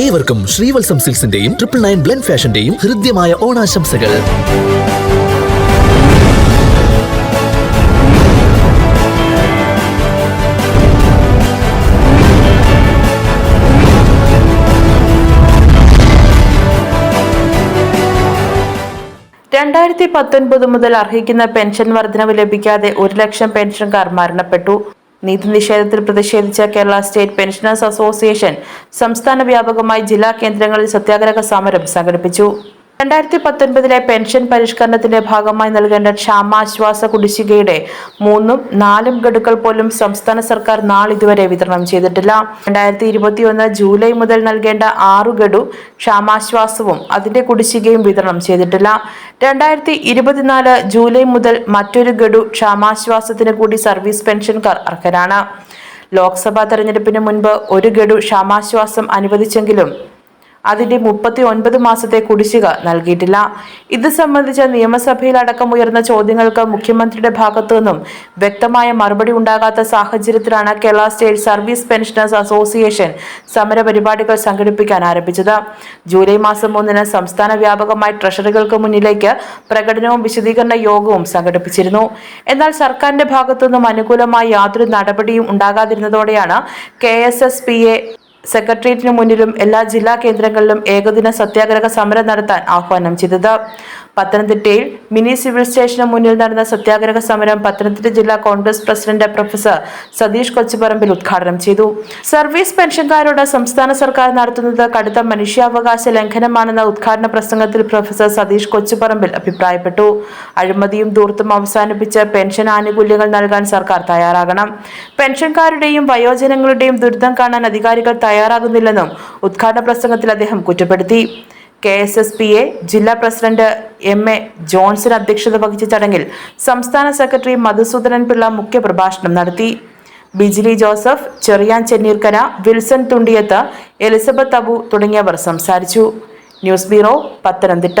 ഏവർക്കും ശ്രീവത്സം സിൽസിന്റെയും triple nine blend ഫാഷന്റെയും ഹൃദ്യമായ ഓണാശംസകൾ. രണ്ടായിരത്തി പത്തൊൻപത് മുതൽ അർഹിക്കുന്ന പെൻഷൻ വർധനവ് ലഭിക്കാതെ ഒരു ലക്ഷം പെൻഷൻകാർ മരണപ്പെട്ടു. നീതി നിഷേധത്തിൽ പ്രതിഷേധിച്ച കേരള സ്റ്റേറ്റ് പെൻഷനേഴ്സ് അസോസിയേഷൻ സംസ്ഥാന വ്യാപകമായി ജില്ലാ കേന്ദ്രങ്ങളിൽ സത്യാഗ്രഹ സമരം സംഘടിപ്പിച്ചു. രണ്ടായിരത്തി പത്തൊൻപതിലെ പെൻഷൻ പരിഷ്കരണത്തിന്റെ ഭാഗമായി നൽകേണ്ട ക്ഷാമാശ്വാസ കുടിശ്ശികയുടെ മൂന്നും നാലും ഗഡുക്കൾ പോലും സംസ്ഥാന സർക്കാർ നാളിതുവരെ വിതരണം ചെയ്തിട്ടില്ല. രണ്ടായിരത്തി ഇരുപത്തിയൊന്ന് ജൂലൈ മുതൽ നൽകേണ്ട ആറ് ഗഡു ക്ഷാമാശ്വാസവും അതിന്റെ കുടിശ്ശികയും വിതരണം ചെയ്തിട്ടില്ല. രണ്ടായിരത്തി ഇരുപത്തിനാല് ജൂലൈ മുതൽ മറ്റൊരു ഗഡു ക്ഷാമാശ്വാസത്തിന് കൂടി സർവീസ് പെൻഷൻകാർ അർഹരാണ്. ലോക്സഭാ തെരഞ്ഞെടുപ്പിന് മുൻപ് ഒരു ഗഡു ക്ഷാമാശ്വാസം അനുവദിച്ചെങ്കിലും അതിന്റെ മുപ്പത്തി ഒൻപത് മാസത്തെ കുടിശ്ശിക നൽകിയിട്ടില്ല. ഇത് സംബന്ധിച്ച നിയമസഭയിൽ അടക്കം ഉയർന്ന ചോദ്യങ്ങൾക്ക് മുഖ്യമന്ത്രിയുടെ ഭാഗത്തു നിന്നും വ്യക്തമായ മറുപടി ഉണ്ടാകാത്ത സാഹചര്യത്തിലാണ് Kerala state service pensioners association സമരപരിപാടികൾ സംഘടിപ്പിക്കാൻ ആരംഭിച്ചത്. ജൂലൈ മാസം മൂന്നിന് സംസ്ഥാന വ്യാപകമായി ട്രഷറികൾക്ക് മുന്നിലേക്ക് പ്രകടനവും വിശദീകരണ യോഗവും സംഘടിപ്പിച്ചിരുന്നു. എന്നാൽ സർക്കാരിന്റെ ഭാഗത്തു നിന്നും അനുകൂലമായ യാതൊരു നടപടിയും ഉണ്ടാകാതിരുന്നതോടെയാണ് K S S P A സെക്രട്ടേറിയറ്റിന് മുന്നിലും എല്ലാ ജില്ലാ കേന്ദ്രങ്ങളിലും ഏകദിന സത്യാഗ്രഹ സമരം നടത്താൻ ആഹ്വാനം ചെയ്തത്. പത്തനംതിട്ടയിൽ മിനി സിവിൽ സ്റ്റേഷന് മുന്നിൽ നടന്ന സത്യാഗ്രഹ സമരം പത്തനംതിട്ട ജില്ലാ കോൺഗ്രസ് പ്രസിഡന്റ് പ്രൊഫസർ സതീഷ് കൊച്ചുപറമ്പിൽ ഉദ്ഘാടനം ചെയ്തു. സർവീസ് പെൻഷൻകാരോട് സംസ്ഥാന സർക്കാർ നടത്തുന്നത് കടുത്ത മനുഷ്യാവകാശ ലംഘനമാണെന്ന ഉദ്ഘാടന പ്രസംഗത്തിൽ പ്രൊഫസർ സതീഷ് കൊച്ചുപറമ്പിൽ അഭിപ്രായപ്പെട്ടു. അഴിമതിയും ദൂർത്തും അവസാനിപ്പിച്ച് പെൻഷൻ ആനുകൂല്യങ്ങൾ നൽകാൻ സർക്കാർ തയ്യാറാകണം. പെൻഷൻകാരുടെയും വയോജനങ്ങളുടെയും ദുരിതം കാണാൻ അധികാരികൾ തയ്യാറാകുന്നില്ലെന്നും ഉദ്ഘാടന പ്രസംഗത്തിൽ അദ്ദേഹം കുറ്റപ്പെടുത്തി. K S S P A ജില്ലാ പ്രസിഡന്റ് എം എ ജോൺസൺ അധ്യക്ഷത വഹിച്ച ചടങ്ങിൽ സംസ്ഥാന സെക്രട്ടറി മധുസൂദനൻ പിള്ള മുഖ്യപ്രഭാഷണം നടത്തി. Bijili Joseph Cheriyan Chenneerkara Wilson Thundiyath Elizabeth Abu തുടങ്ങിയവർ സംസാരിച്ചു. News bureau Pathanamthitta.